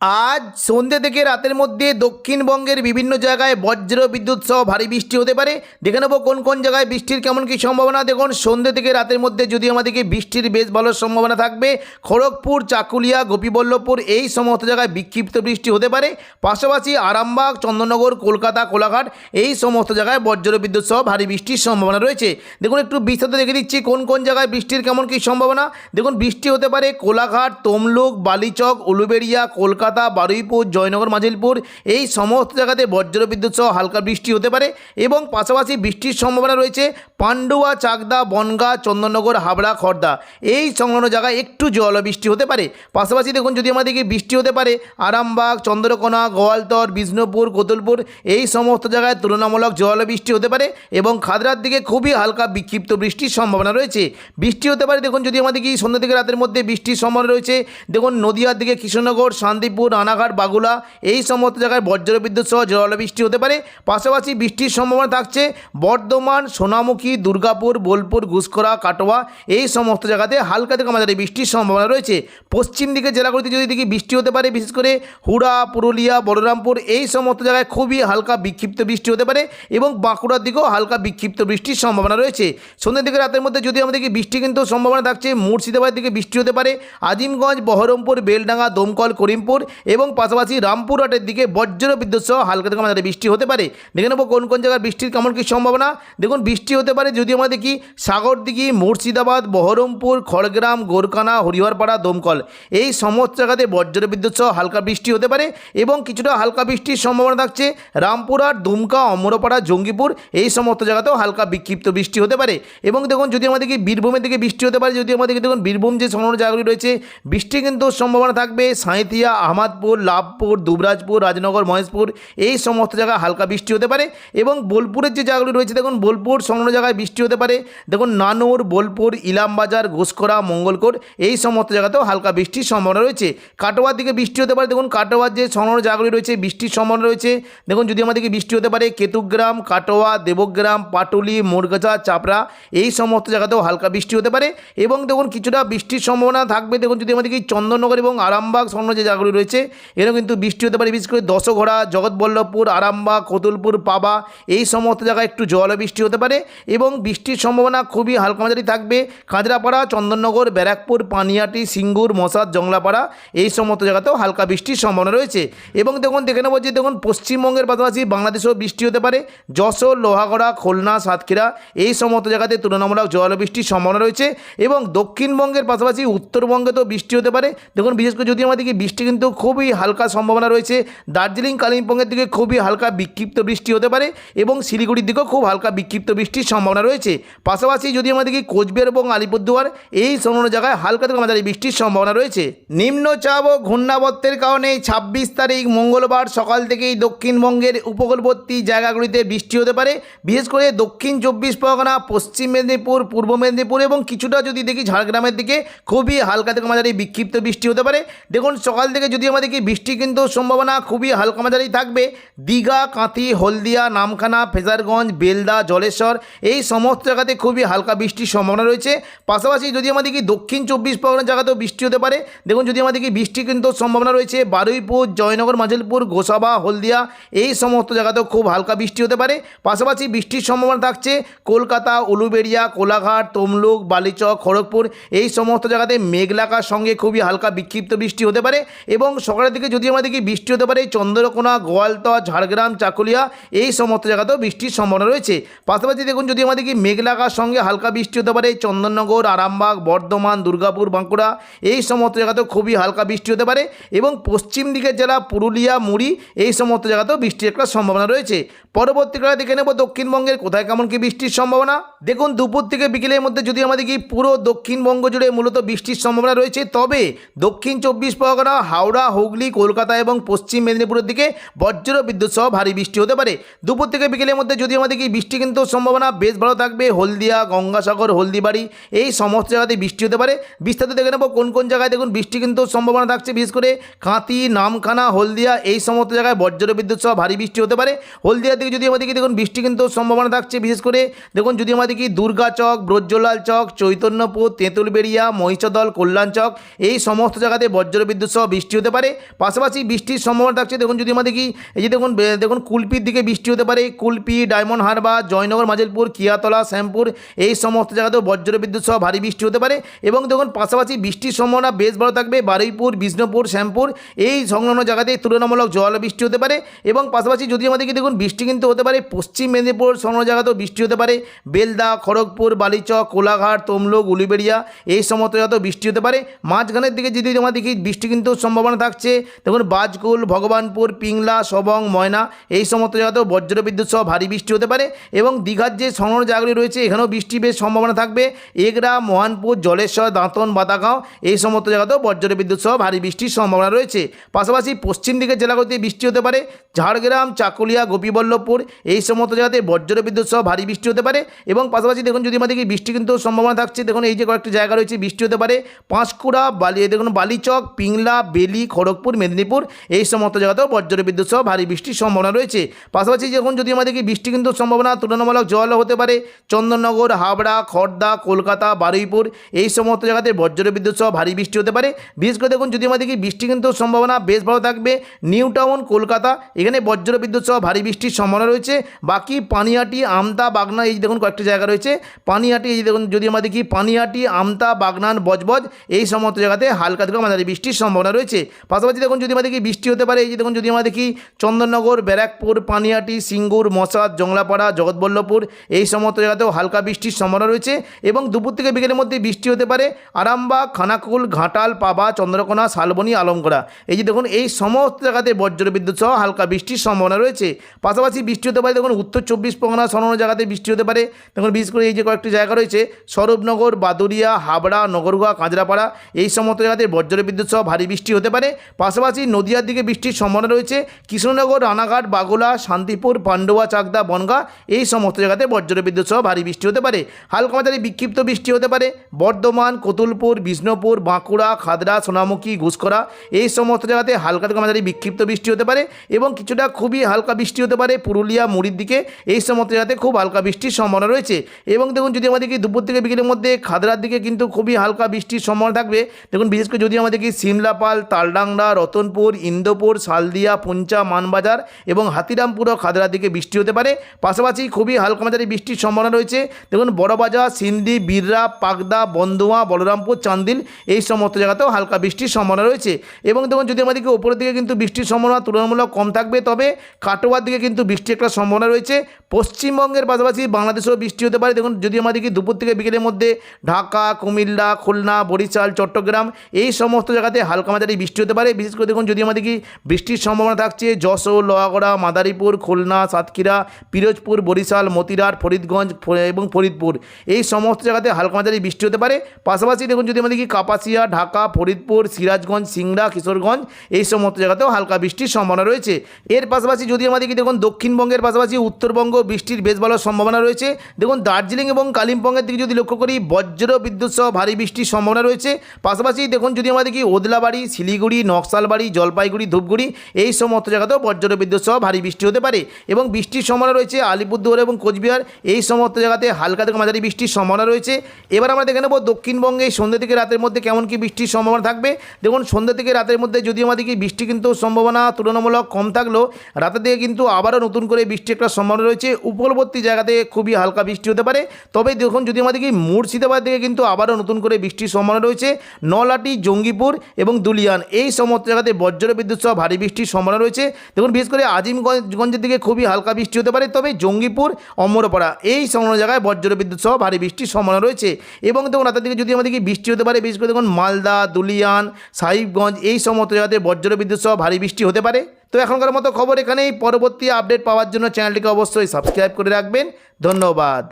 আজ সন্ধ্যে থেকে রাতের মধ্যে দক্ষিণবঙ্গের বিভিন্ন জায়গায় বজ্র বিদ্যুৎ সহ ভারী বৃষ্টি হতে পারে। দেখে নেব কোন কোন জায়গায় বৃষ্টির কেমন কী সম্ভাবনা। দেখুন সন্ধ্যে থেকে রাতের মধ্যে যদি আমাদেরকে বৃষ্টির বেশ ভালো সম্ভাবনা থাকবে, খড়গপুর, চাকুলিয়া, গোপীবল্লভপুর, এই সমস্ত জায়গায় বিক্ষিপ্ত বৃষ্টি হতে পারে। পাশাপাশি আরামবাগ চন্দননগর কলকাতা, কোলাঘাট, এই সমস্ত জায়গায় বজ্র বিদ্যুৎ সহ ভারী বৃষ্টির সম্ভাবনা রয়েছে। দেখুন, একটু বিস্তারিত দেখে দিচ্ছি কোন কোন জায়গায় বৃষ্টির কেমন কী সম্ভাবনা। দেখুন, বৃষ্টি হতে পারে কোলাঘাট, তমলুক, বালিচক, উলুবেড়িয়া, কলকাতা বারুইপুর, জয়নগর, মাজিলপুর, এই সমস্ত জায়গাতে বজ্র বিদ্যুৎ সহ হালকা বৃষ্টি হতে পারে এবং পাশাপাশি বৃষ্টির সম্ভাবনা রয়েছে পান্ডুয়া, চাকদা, বনগা, চন্দননগর, হাবড়া, খর্দা। এই সংলগ্ন জায়গায় একটু বৃষ্টি হতে পারে। পাশাপাশি দেখুন, যদি আমাদেরকে বৃষ্টি হতে পারে, আরামবাগ, চন্দ্রকোনা, গোয়ালতর, বিষ্ণুপুর, কোতুলপুর, এই সমস্ত জায়গায় তুলনামূলক বৃষ্টি হতে পারে এবং খাদরার দিকে খুবই হালকা বিক্ষিপ্ত বৃষ্টির সম্ভাবনা রয়েছে। বৃষ্টি হতে পারে, দেখুন, যদি আমাদের কি সন্ধ্যা থেকে রাতের মধ্যে বৃষ্টির সম্ভাবনা রয়েছে, দেখুন, নদিয়ার দিকে কৃষ্ণনগর, শান্তিপুর রানাঘাট, বাগুলা এই সমস্ত জায়গায় বজ্র বিদ্যুৎ সহ বৃষ্টি হতে পারে। পাশাপাশি বৃষ্টির সম্ভাবনা থাকছে বর্ধমান, সোনামুখী, দুর্গাপুর, বোলপুর ঘুষকরা কাটোয়া এই সমস্ত জায়গাতে হালকা থেকে মাঝারি বৃষ্টির সম্ভাবনা রয়েছে। পশ্চিম দিকে জেলাগুলিতে যদি দেখি বৃষ্টি হতে পারে, বিশেষ করে হুড়া, পুরুলিয়া, বলরামপুর এই সমস্ত জায়গায় খুবই হালকা বিক্ষিপ্ত বৃষ্টি হতে পারে এবং বাঁকুড়ার দিকেও হালকা বিক্ষিপ্ত বৃষ্টির সম্ভাবনা রয়েছে। সন্ধ্যের দিকে রাতের মধ্যে যদি আমাদেরকে বৃষ্টি কিন্তু সম্ভাবনা থাকছে মুর্শিদাবাদ দিকে বৃষ্টি হতে পারে, আজিমগঞ্জ, বহরমপুর, বেলডাঙ্গা, দমকল, করিমপুর এবং পাশাপাশি রামপুরহাটের দিকে বজ্র বিদ্যুৎ সহ হালকা থেকে মাঝারি বৃষ্টি হতে পারে। দেখে নেব কোন কোন জায়গায় বৃষ্টির কেমন কী সম্ভাবনা। দেখুন, বৃষ্টি হতে পারে যদি আমরা দেখি সাগরদিঘি, মুর্শিদাবাদ, বহরমপুর, খড়গ্রাম গোরকানা হরিহরপাড়া, দমকল। এই সমস্ত জায়গাতে বজ্র বিদ্যুৎ সহ হালকা বৃষ্টি হতে পারে এবং কিছুটা হালকা বৃষ্টির সম্ভাবনা থাকছে। রামপুরহাট, দুমকা, অমরপাড়া, জঙ্গিপুর এই সমস্ত জায়গাতেও হালকা বিক্ষিপ্ত বৃষ্টি হতে পারে। এবং দেখুন, যদি আমাদেরকে বীরভূমের দিকে বৃষ্টি হতে পারে, যদি আমাদেরকে দেখুন, বীরভূম যে সংলগ্ন জায়গাগুলি রয়েছে বৃষ্টি কিন্তু সম্ভাবনা থাকবে। সাঁইথিয়া আহমাদপুর, লাভপুর, দুবরাজপুর, রাজনগর, মহেশপুর এই সমস্ত জায়গায় হালকা বৃষ্টি হতে পারে এবং বোলপুরের যে জায়গাগুলি রয়েছে, দেখুন বোলপুর সংলগ্ন জায়গায় বৃষ্টি হতে পারে। দেখুন নানুর, বোলপুর, ইলামবাজার ঘোষকরা মঙ্গলকোট এই সমস্ত জায়গাতেও হালকা বৃষ্টির সম্ভাবনা রয়েছে। কাটোয়ার দিকে বৃষ্টি হতে পারে, দেখুন কাটোয়ার যে সংলগ্ন জায়গাগুলি রয়েছে বৃষ্টির সম্ভাবনা রয়েছে। দেখুন যদি আমাদেরকে বৃষ্টি হতে পারে, কেতুগ্রাম, কাটোয়া, দেবগ্রাম, পাটুলি, মোরগাছা, চাপড়া এই সমস্ত জায়গাতেও হালকা বৃষ্টি হতে পারে। এবং দেখুন কিছুটা বৃষ্টির সম্ভাবনা থাকবে, দেখুন যদি আমাদেরকে চন্দননগর এবং আরামবাগ সংলগ্ন যে জায়গাগুলি রয়েছে। এরও কিন্তু বৃষ্টি হতে পারে, বিশেষ করে দশঘোড়া, জগৎবল্লভপুর, আরামবাগ, কতুলপুর, পাবা, এই সমস্ত জায়গায় একটু জল বৃষ্টি হতে পারে এবং বৃষ্টির সম্ভাবনা খুবই হালকা মাঝারি থাকবে। কাঁচরাপাড়া চন্দননগর, ব্যারাকপুর, পানিয়াটি, সিঙ্গুর, মশাদ, জংলাপাড়া, এই সমস্ত জায়গাতেও হালকা বৃষ্টির সম্ভাবনা রয়েছে। এবং দেখুন, দেখে নেব যে দেখুন, পশ্চিমবঙ্গের পাশাপাশি বাংলাদেশেও বৃষ্টি হতে পারে। যশোর, লোহাগড়া, খুলনা, সাতক্ষীরা, এই সমস্ত জায়গাতে তুলনামূলক জল বৃষ্টির সম্ভাবনা রয়েছে। এবং দক্ষিণবঙ্গের পাশাপাশি উত্তরবঙ্গে তো বৃষ্টি হতে পারে। দেখুন, বিশেষ করে যদি আমাদেরকে বৃষ্টি কিন্তু খুবই হালকা সম্ভাবনা রয়েছে। দার্জিলিং, কালিম্পংয়ের দিকে খুবই হালকা বিক্ষিপ্ত বৃষ্টি হতে পারে এবং শিলিগুড়ির দিকেও খুব হালকা বিক্ষিপ্ত বৃষ্টির সম্ভাবনা রয়েছে। পাশাপাশি যদি আমাদেরকে কোচবিহার এবং আলিপুরদুয়ার এই সংলগ্ন জায়গায় হালকা থেকে মাঝারি বৃষ্টির সম্ভাবনা রয়েছে। নিম্নচাপ ও ঘূর্ণাবর্তের কারণে ছাব্বিশ তারিখ মঙ্গলবার সকাল থেকেই দক্ষিণবঙ্গের উপকূলবর্তী জায়গাগুলিতে বৃষ্টি হতে পারে। বিশেষ করে দক্ষিণ চব্বিশ পরগনা, পশ্চিম মেদিনীপুর, পূর্ব মেদিনীপুর এবং কিছুটা যদি দেখি ঝাড়গ্রামের দিকে খুবই হালকা থেকে মাঝারি বিক্ষিপ্ত বৃষ্টি হতে পারে। দেখুন সকাল থেকে আমাদেরকে বৃষ্টি কিন্তু সম্ভাবনা খুবই হালকা মাঝারি থাকবে। দীঘা, কাঁথি, হলদিয়া, নামখানা, ফেজারগঞ্জ, বেলদা, জলেশ্বর, এই সমস্ত জায়গাতে খুবই হালকা বৃষ্টির সম্ভাবনা রয়েছে। পাশাপাশি যদি আমাদের কি দক্ষিণ চব্বিশ পরগনা জায়গাতেও বৃষ্টি হতে পারে, দেখুন যদি আমাদের কি বৃষ্টি কিন্তু সম্ভাবনা রয়েছে, বারুইপুর, জয়নগর মাঝেলপুর গোসাবা, হলদিয়া, এই সমস্ত জায়গাতেও খুব হালকা বৃষ্টি হতে পারে। পাশাপাশি বৃষ্টির সম্ভাবনা থাকছে কলকাতা, উলুবেড়িয়া, কোলাঘাট, তমলুক, বালিচক, খড়গপুর, এই সমস্ত জায়গাতে মেঘলাকার সঙ্গে খুবই হালকা বিক্ষিপ্ত বৃষ্টি হতে পারে এবং এবং সকালের দিকে যদি আমরা দেখি বৃষ্টি হতে পারে, চন্দ্রকোনা গোয়ালতোয়া ঝাড়গ্রাম, চাকুলিয়া, এই সমস্ত জায়গাতেও বৃষ্টির সম্ভাবনা রয়েছে। পাশাপাশি দেখুন যদি আমরা দেখি মেঘলাকার সঙ্গে হালকা বৃষ্টি হতে পারে, চন্দননগর, আরামবাগ, বর্ধমান, দুর্গাপুর, বাঁকুড়া, এই সমস্ত জায়গাতেও খুবই হালকা বৃষ্টি হতে পারে এবং পশ্চিম দিকের জেলা পুরুলিয়া, মুড়ি, এই সমস্ত জায়গাতেও বৃষ্টির একটা সম্ভাবনা রয়েছে। পরবর্তীকালে দেখে নেব দক্ষিণবঙ্গের কোথায় কেমন কি বৃষ্টির সম্ভাবনা। দেখুন, দুপুর থেকে বিকেলের মধ্যে যদি আমাদের কি পুরো দক্ষিণবঙ্গ জুড়ে মূলত বৃষ্টির সম্ভাবনা রয়েছে, তবে দক্ষিণ চব্বিশ পরগনা, হাওড়া হুগলি, কলকাতা এবং পশ্চিম মেদিনীপুরের দিকে বজ্র বিদ্যুৎ সহ ভারী বৃষ্টি হতে পারে। দুপুর থেকে বিকেলের মধ্যে যদি আমাদের কি বৃষ্টি কিন্তু সম্ভাবনা বেশ ভালো থাকবে, হলদিয়া, গঙ্গাসাগর, হলদিবাড়ি, এই সমস্ত জায়গাতে বৃষ্টি হতে পারে। বিস্তারিত দেখে নেব কোন কোন জায়গায় দেখুন বৃষ্টি কিন্তু সম্ভাবনা থাকছে, বিশেষ করে কাঁতি নামখানা, হলদিয়া, এই সমস্ত জায়গায় বজ্র বিদ্যুৎ সহ ভারী বৃষ্টি হতে পারে। হলদিয়ার দিকে যদি আমাদেরকে দেখুন বৃষ্টি কিন্তু সম্ভাবনা থাকছে, বিশেষ করে দেখুন যদি আমাদের কি দুর্গা চক ব্রজ্জলাল চক, চৈতন্যপুর, তেঁতুলবেড়িয়া, মহিষদল, কল্যাণ চক, এই সমস্ত জায়গাতে বজ্র বিদ্যুৎ সহ বৃষ্টি হতে পারে। পাশাপাশি বৃষ্টির সম্ভাবনা থাকছে। দেখুন যদি আমাদের কি এই যে দেখুন দেখুন কুলপির দিকে বৃষ্টি হতে পারে। কুলপি, ডায়মন্ড হারবার, জয়নগর, মাজিলপুর, কিয়াতলা, শ্যামপুর, এই সমস্ত জায়গাতেও বজ্র বিদ্যুৎ সহ ভারী বৃষ্টি হতে পারে। এবং দেখুন, পাশাপাশি বৃষ্টির সম্ভাবনা বেশ ভালো থাকবে। বারুইপুর, বিষ্ণুপুর, শ্যামপুর, এই সংলগ্ন জায়গাতে তুলনামূলক জল বৃষ্টি হতে পারে। এবং পাশাপাশি যদি আমাদেরকে দেখুন বৃষ্টি কিন্তু হতে পারে। পশ্চিম মেদিনীপুর সংলগ্ন জায়গাতেও বৃষ্টি হতে পারে। বেলদা, খড়গপুর, বালিচক, কোলাঘাট, তমলুক, উলুবেড়িয়া, এই সমস্ত জায়গাতেও বৃষ্টি হতে পারে। মাঝখানের দিকে যদি আমরা দেখি, বৃষ্টি কিন্তু সম্ভাবনা থাকছে। দেখুন, বাজকুল, ভগবানপুর, পিংলা, সবং, ময়না, এই সমস্ত জায়গাতেও বজ্র বিদ্যুৎ সহ ভারী বৃষ্টি হতে পারে এবং দীঘার যে সংলগ্ন জায়গাগুলি রয়েছে, এখানেও বৃষ্টি বেশ সম্ভাবনা থাকবে। এগরা, মহানপুর, জলেশ্বর, দাঁতন, বাতাগাঁও, এই সমস্ত জায়গাতেও বজ্র বিদ্যুৎ সহ ভারী বৃষ্টির সম্ভাবনা রয়েছে। পাশাপাশি পশ্চিম দিকের জেলাগুলিতে বৃষ্টি হতে পারে। ঝাড়গ্রাম, চাকুলিয়া, গোপীবল্লভপুর, এই সমস্ত জায়গাতে বজ্র বিদ্যুৎ সহ ভারী বৃষ্টি হতে পারে এবং পাশাপাশি দেখুন, যদি আমাদের বৃষ্টি কিন্তু সম্ভাবনা থাকছে, দেখুন, এই যে কয়েকটি জায়গা রয়েছে, বৃষ্টি হতে পারে। পাঁশকুড়া, বালি, দেখুন, বালিচক, পিংলা, বেলি খড়গপুর, মেদিনীপুর, এই সমস্ত জায়গাতেও বজ্র বিদ্যুৎ সহ ভারী বৃষ্টির সম্ভাবনা রয়েছে। পাশাপাশি যখন যদি আমাদের বৃষ্টি কিন্তু সম্ভাবনা তুলনামূলক জল হতে পারে, চন্দননগর, হাবড়া খড়দা কলকাতা, বারুইপুর, এই সমস্ত জায়গাতে বজ্র বিদ্যুৎ সহ ভারী বৃষ্টি হতে পারে। বিশেষ করে দেখুন যদি আমাদের বৃষ্টি কিন্তু সম্ভাবনা বেশ ভালো থাকবে, নিউ টাউন, কলকাতা, এখানে বজ্র বিদ্যুৎ সহ ভারী বৃষ্টির সম্ভাবনা রয়েছে। বাকি পানিহাটি, আমতা বাগনা এই দেখুন কয়েকটি জায়গা রয়েছে। পানিহাটি, এই দেখুন, যদি আমরা দেখি পানিহাটি, আমতা, বাগনান, বজবজ, এই সমস্ত জায়গাতে হালকা থেকে মাঝারি বৃষ্টির সম্ভাবনা রয়েছে। পাশাপাশি দেখুন যদি আমরা দেখি বৃষ্টি হতে পারে, এই যে দেখুন যদি আমরা দেখি চন্দননগর, ব্যারাকপুর, পানিয়াটি, সিঙ্গুর, মশাদ, জংলাপাড়া, জগৎবল্লভপুর, এই সমস্ত জায়গাতেও হালকা বৃষ্টির সম্ভাবনা রয়েছে এবং দুপুর থেকে বিকেলের মধ্যে বৃষ্টি হতে পারে আরামবাগ, খানাকুল, ঘাটাল, পাবা, চন্দ্রকোনা, শালবনী, আলমগড়া। এই যে দেখুন, এই সমস্ত জায়গাতে বজ্র বিদ্যুৎ সহ হালকা বৃষ্টির সম্ভাবনা রয়েছে। পাশাপাশি বৃষ্টি হতে পারে দেখুন, উত্তর চব্বিশ পরগনা সংলগ্ন জায়গাতে বৃষ্টি হতে পারে। দেখুন, বিশেষ করে এই যে কয়েকটি জায়গা রয়েছে, স্বরূপনগর বাদুরিয়া হাবড়া নগরগুয়া কাঁচরাপাড়া, এই সমস্ত জায়গাতে বজ্র বিদ্যুৎ সহ ভারী বৃষ্টি হতে পারে। পাশাপাশি নদিয়ার দিকে বৃষ্টির সম্ভাবনা রয়েছে। কৃষ্ণনগর, রানাঘাট বাগুলা শান্তিপুর, পান্ডুয়া, চাকদা, বনগা এই সমস্ত জায়গাতে বজ্র বিদ্যুৎ সহ ভারী বৃষ্টি হতে পারে। হালকা মাঝারি বিক্ষিপ্ত বৃষ্টি হতে পারে। বর্ধমান, কতুলপুর, বিষ্ণুপুর, বাঁকুড়া, খাদরা, সোনামুখী ঘুষকরা এই সমস্ত জায়গাতে হালকা থেকে মাঝারি বিক্ষিপ্ত বৃষ্টি হতে পারে এবং কিছুটা খুবই হালকা বৃষ্টি হতে পারে পুরুলিয়া, মুড়ির দিকে এই সমস্ত জায়গাতে খুব হালকা বৃষ্টির সম্ভাবনা রয়েছে। এবং দেখুন, যদি আমাদেরকে দুপুর থেকে বিকেলের মধ্যে খাদরার দিকে কিন্তু খুবই হালকা বৃষ্টির সম্ভাবনা থাকবে, দেখুন, বিশেষ করে যদি আমাদেরকে সিমলাপাল তালডাংরা রতনপুর, ইন্দোপুর সালদিয়া পুঞ্চা, মানবাজার এবং হাতিরামপুর ও খাদরার দিকে বৃষ্টি হতে পারে। পাশাপাশি খুবই হালকা মাঝারি বৃষ্টির সম্ভাবনা রয়েছে। দেখুন, বড়বাজার, সিন্ধি, বীররা, পাগদা বন্দুয়া বলরামপুর, চান্দিল এই সমস্ত জায়গাতেও হালকা বৃষ্টির সম্ভাবনা রয়েছে। এবং দেখুন, যদি আমাদেরকে উপরের দিকে কিন্তু বৃষ্টির সম্ভাবনা তুলনামূলক কম থাকবে, তবে কাটোয়ার দিকে কিন্তু বৃষ্টির একটা সম্ভাবনা রয়েছে। পশ্চিমবঙ্গের পাশাপাশি বাংলাদেশেও বৃষ্টি হতে পারে। দেখুন, যদি আমাদেরকে দুপুর থেকে বিকেলের মধ্যে ঢাকা, কুমিল্লা, খুলনা, বরিশাল, চট্টগ্রাম এই সমস্ত জায়গাতে হালকা মাঝারি বৃষ্টি হতে পারে। বিশেষ করে দেখুন, যদি আমাদের কি বৃষ্টির সম্ভাবনা থাকছে, যশোর, লোহাগড়া, মাদারীপুর, খুলনা, সাতক্ষীরা, পিরোজপুর, বরিশাল, মতিরাট, ফরিদগঞ্জ এবং ফরিদপুর। এই সমস্ত জায়গাতে হালকা মাঝারি বৃষ্টি হতে পারে। পাশাপাশি দেখুন, যদি আমাদেরকে কাপাসিয়া, ঢাকা, ফরিদপুর, সিরাজগঞ্জ, সিংড়া, কিশোরগঞ্জ, এই সমস্ত জায়গাতেও হালকা বৃষ্টির সম্ভাবনা রয়েছে। এর পাশাপাশি যদি আমাদেরকে দেখুন, দক্ষিণবঙ্গের পাশাপাশি উত্তরবঙ্গ বৃষ্টির বেশ ভালো সম্ভাবনা রয়েছে। দেখুন, দার্জিলিং এবং কালিম্পংয়ের দিকে যদি লক্ষ্য করি, বজ্র বিদ্যুৎ সহ ভারী বৃষ্টির সম্ভাবনা রয়েছে। পাশাপাশি দেখুন, যদি আমাদের কি ওদলাবাড়ি, শিলিগুড়ি নকশালবাড়ি, জলপাইগুড়ি, ধূপগুড়ি এই সমস্ত জায়গাতেও বজ্র বিদ্যুৎ সহ ভারী বৃষ্টি হতে পারে এবং বৃষ্টির সম্ভাবনা রয়েছে আলিপুরদুয়ার এবং কোচবিহার। এই সমস্ত জায়গাতে হালকা থেকে মাঝারি বৃষ্টির সম্ভাবনা রয়েছে। এবার আমরা দেখে নেব দক্ষিণবঙ্গে সন্ধ্যে থেকে রাতের মধ্যে কেমন কি বৃষ্টির সম্ভাবনা থাকবে। দেখুন, সন্ধ্যে থেকে রাতের মধ্যে যদি আমাদেরকে বৃষ্টি কিন্তু সম্ভাবনা তুলনামূলক কম থাকলেও রাতের দিকে কিন্তু আবারও নতুন করে বৃষ্টি একটা সম্ভাবনা রয়েছে। উপকূলবর্তী জায়গাতে খুবই হালকা বৃষ্টি হতে পারে। তবে দেখুন, যদি আমাদেরকে মুর্শিদাবাদ থেকে কিন্তু আবারও নতুন করে বৃষ্টির সম্ভাবনা রয়েছে নলাটি জঙ্গিপুর এবং দুলিয়ান। এই সমস্ত জায়গাতে বজ্র বিদ্যুৎ সহ ভারী বৃষ্টির সম্ভাবনা রয়েছে। দেখুন, বিশেষ করে আজিমগঞ্জের দিকে খুবই হালকা বৃষ্টি হতে পারে, তবে জঙ্গিপুর, অমরপাড়া এই সংলগ্ন জায়গায় বজ্র বিদ্যুৎ সহ ভারী বৃষ্টির সম্ভাবনা রয়েছে। এবং দেখুন, রাতের দিকে যদি আমাদেরকে বৃষ্টি হতে পারে, বিশেষ করে দেখুন, মালদা, দুলিয়ান, সাহিবগঞ্জ, এই সমস্ত জায়গাতে বজ্র বিদ্যুৎ সহ ভারী বৃষ্টি হতে পারে। তো এখনকার মতো খবর এখানেই, পরবর্তী আপডেট পাওয়ার জন্য চ্যানেলটিকে অবশ্যই সাবস্ক্রাইব করে রাখবেন। ধন্যবাদ।